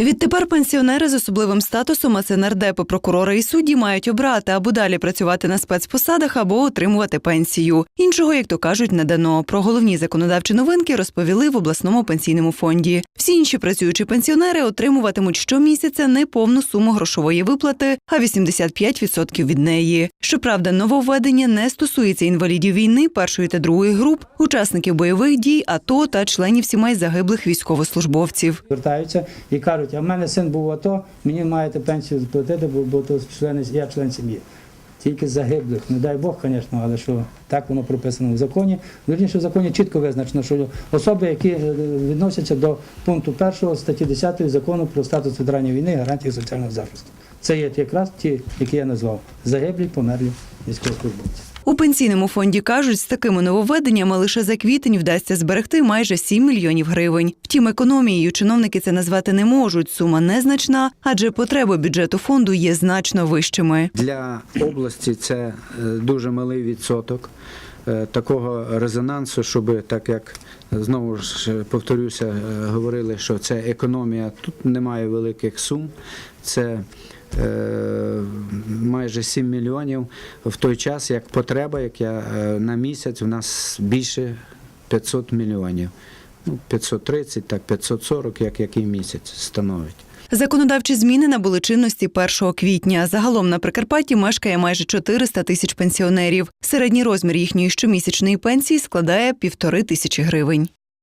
Відтепер пенсіонери з особливим статусом, а це нардепи, прокурори і судді мають обрати або далі працювати на спецпосадах, або отримувати пенсію. Іншого, як то кажуть, не дано. Про головні законодавчі новинки розповіли в обласному пенсійному фонді. Всі інші працюючі пенсіонери отримуватимуть щомісяця не повну суму грошової виплати, а 85% від неї. Щоправда, нововведення не стосується інвалідів війни першої та другої груп, учасників бойових дій, АТО та членів сімей загиблих військовослужбовців. Звертаються і кажуть, а в мене син був АТО, мені маєте пенсію сплатити, бо, члени, я член сім'ї. Тільки загиблих, не дай Бог, звісно, але що так воно прописано в законі. Вірніше, в законі чітко визначено, що особи, які е, відносяться до пункту 1 статті 10 закону про статус ветеранів війни і гарантії соціального захисту. Це є якраз ті, які я назвав загиблі, померлі військовослужбовці. У пенсійному фонді кажуть, з такими нововведеннями лише за квітень вдасться зберегти майже 7 мільйонів гривень. Втім, економією чиновники це назвати не можуть. Сума незначна, адже потреби бюджету фонду є значно вищими. Для області це е, дуже малий відсоток такого резонансу, щоб так як знову ж е, повторюся, е, говорили, що це економія. Тут немає великих сум. Це е, майже 7 мільйонів в той час, як потреба, як я е, на місяць, у нас більше 500 мільйонів. Ну, 530, так 540, як який місяць становить. Законодавчі зміни набули чинності 1 квітня. Загалом на Прикарпатті мешкає майже 400 тисяч пенсіонерів. Середній розмір їхньої щомісячної пенсії складає півтори тисячі гривень.